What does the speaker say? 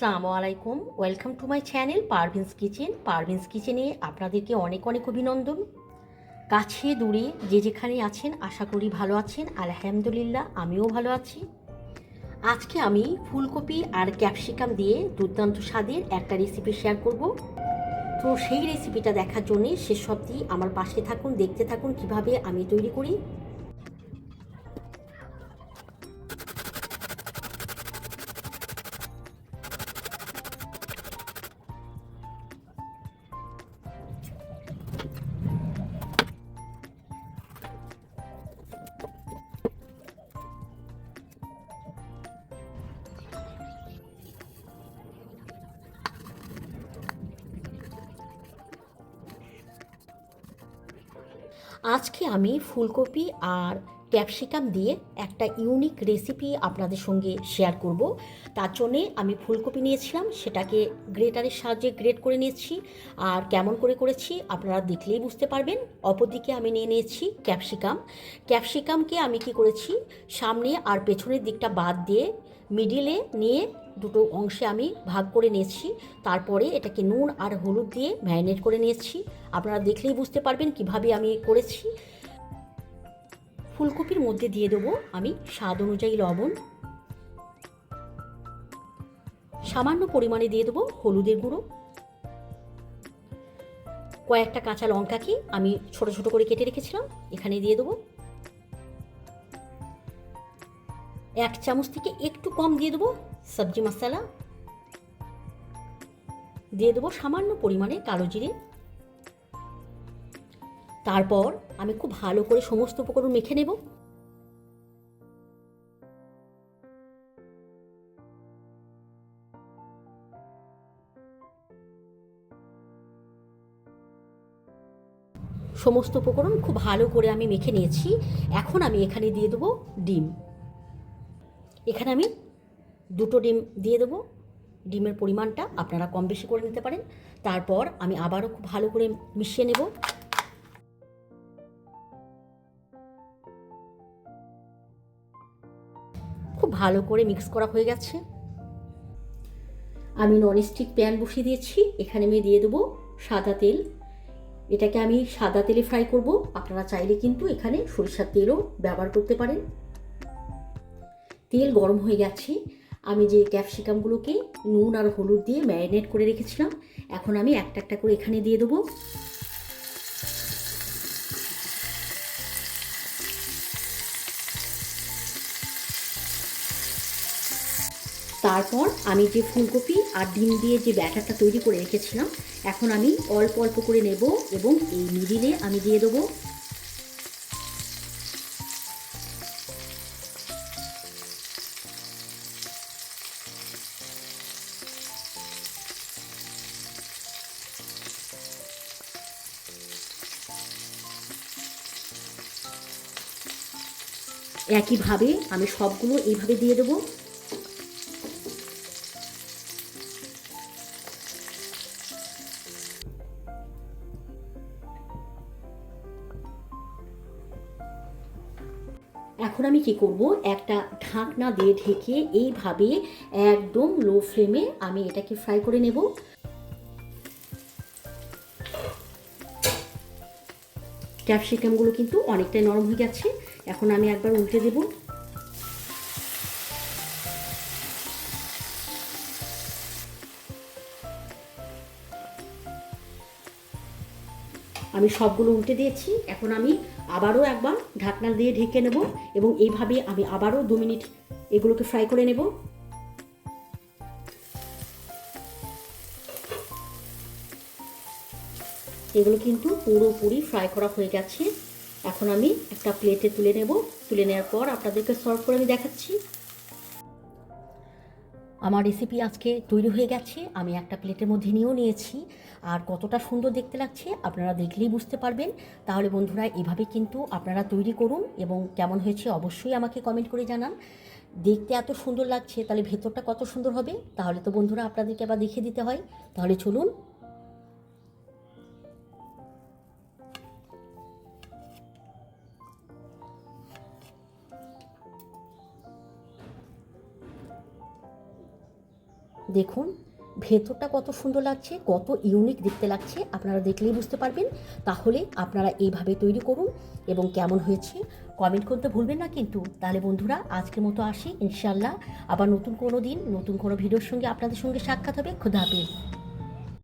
আসসালামু আলাইকুম। Welcome to my channel Parveen's kitchen Parveen's কিচেনে আপনাদেরকে অনেক অনেক অভিনন্দন। কাছে, দূরে যে যেখানে আছেন, আশা করি ভালো আছেন। আলহামদুলিল্লাহ, আমিও ভালো আছি। আজকে আমি ফুলকপি আর ক্যাপসিকাম দিয়ে দুর্দান্ত স্বাদের একটা রেসিপি শেয়ার করব। তো সেই রেসিপিটা দেখার জন্য শেষ অবধি আমার পাশে থাকুন, দেখতে থাকুন কীভাবে আমি তৈরি করি। আজকে আমি ফুলকপি আর ক্যাপসিকাম দিয়ে একটা ইউনিক রেসিপি আপনাদের সঙ্গে শেয়ার করব। তার জন্যে আমি ফুলকপি নিয়েছিলাম, সেটাকে গ্রেটারের সাহায্যে গ্রেট করে নিয়েছি। আর কেমন করে করেছি আপনারা দেখলেই বুঝতে পারবেন। অপরদিকে আমি নিয়ে নিয়েছি ক্যাপসিকাম। ক্যাপসিকামকে আমি কি করেছি, সামনে আর পেছনের দিকটা বাদ দিয়ে মিডিলে নিয়ে দুটো অংশে আমি ভাগ করে নিয়েছি। তারপরে এটাকে নুন আর হলুদ দিয়ে ম্যারিনেট করে নিয়েছি। আপনারা দেখলেই বুঝতে পারবেন কীভাবে আমি করেছি। ফুলকপির মধ্যে দিয়ে দেবো আমি স্বাদ অনুযায়ী লবণ। সামান্য পরিমাণে দিয়ে দেবো হলুদের গুঁড়ো। কয়েকটা কাঁচা লঙ্কাকে আমি ছোট ছোট করে কেটে রেখেছিলাম, এখানে দিয়ে দেবো। এক চামচ থেকে একটু কম দিয়ে দেবো সবজি মশলা। দিয়ে দেবো সামান্য পরিমাণে কালো জিরে। তারপর আমি খুব ভালো করে সমস্ত উপকরণ মেখে নেব। সমস্ত উপকরণ খুব ভালো করে আমি মেখে নিয়েছি। এখন আমি এখানে দিয়ে দেবো ডিম। এখানে আমি দুটো ডিম দিয়ে দেবো। ডিমের পরিমাণটা আপনারা কম বেশি করে নিতে পারেন। তারপর আমি আবারও খুব ভালো করে মিশিয়ে নেব। খুব ভালো করে মিক্স করা হয়ে গেছে। আমি ননস্টিক প্যান বসিয়ে দিয়েছি, এখানে আমি দিয়ে দেবো সাদা তেল। এটাকে আমি সাদা তেলে ফ্রাই করব, আপনারা চাইলে কিন্তু এখানে সরিষার তেলও ব্যবহার করতে পারেন। তেল গরম হয়ে গেছে, আমি যে ক্যাপসিকামগুলোকে নুন আর হলুদ দিয়ে ম্যারিনেট করে রেখেছিলাম, এখন আমি একটা একটা করে এখানে দিয়ে দেবো। তারপর আমি যে ফুলকপি আর ডিম দিয়ে যে ব্যাটারটা তৈরি করে রেখেছিলাম, এখন আমি অল্প অল্প করে নেব এবং এই মিডিলে আমি দিয়ে দেবো। একইভাবে আমি সবগুলো এইভাবে দিয়ে দেবো। এখন আমি কি করব? একটা ঢাকনা দিয়ে ঢেকে এইভাবে একদম লো ফ্লেমে আমি এটাকে ফ্রাই করে নেব। ক্যাপসিকামগুলো কিন্তু অনেকটাই নরম হয়ে যাচ্ছে এখন আমি একবার উল্টে দেব। আমি সবগুলো উল্টে দিয়েছি। এখন আমি আবারও একবার ঢাকনা দিয়ে ঢেকে নেব এবং এইভাবে আমি আবারও দু মিনিট এগুলোকে ফ্রাই করে নেব। এগুলো কিন্তু পুরোপুরি ফ্রাই করা হয়ে গেছে। এখন আমি একটা প্লেটে তুলে নেব। তুলে নেওয়ার পর আপনাদেরকে সার্ভ করে আমি দেখাচ্ছি। আমার রেসিপি আজকে তৈরি হয়ে গেছে। আমি একটা প্লেটের মধ্যে নিয়েও নিয়েছি। আর কতটা সুন্দর দেখতে লাগছে, আপনারা দেখলেই বুঝতে পারবেন। তাহলে বন্ধুরা, এভাবে কিন্তু আপনারা তৈরি করুন এবং কেমন হয়েছে অবশ্যই আমাকে কমেন্ট করে জানান। দেখতে এত সুন্দর লাগছে, তাহলে ভেতরটা কত সুন্দর হবে, তাহলে তো বন্ধুরা আপনাদেরকে আবার দেখিয়ে দিতে হয়। তাহলে চলুন দেখুন, ভেতরটা কত সুন্দর লাগছে, কত ইউনিক দেখতে লাগছে, আপনারা দেখলেই বুঝতে পারবেন। তাহলে আপনারা এইভাবে তৈরি করুন এবং কেমন হয়েছে কমেন্ট করতে ভুলবেন না কিন্তু। তাহলে বন্ধুরা, আজকের মতো আসি ইনশাল্লাহ আবার নতুন কোনো দিন, নতুন কোনো ভিডিওর সঙ্গে আপনাদের সঙ্গে সাক্ষাৎ হবে। খুদা হাফিজ।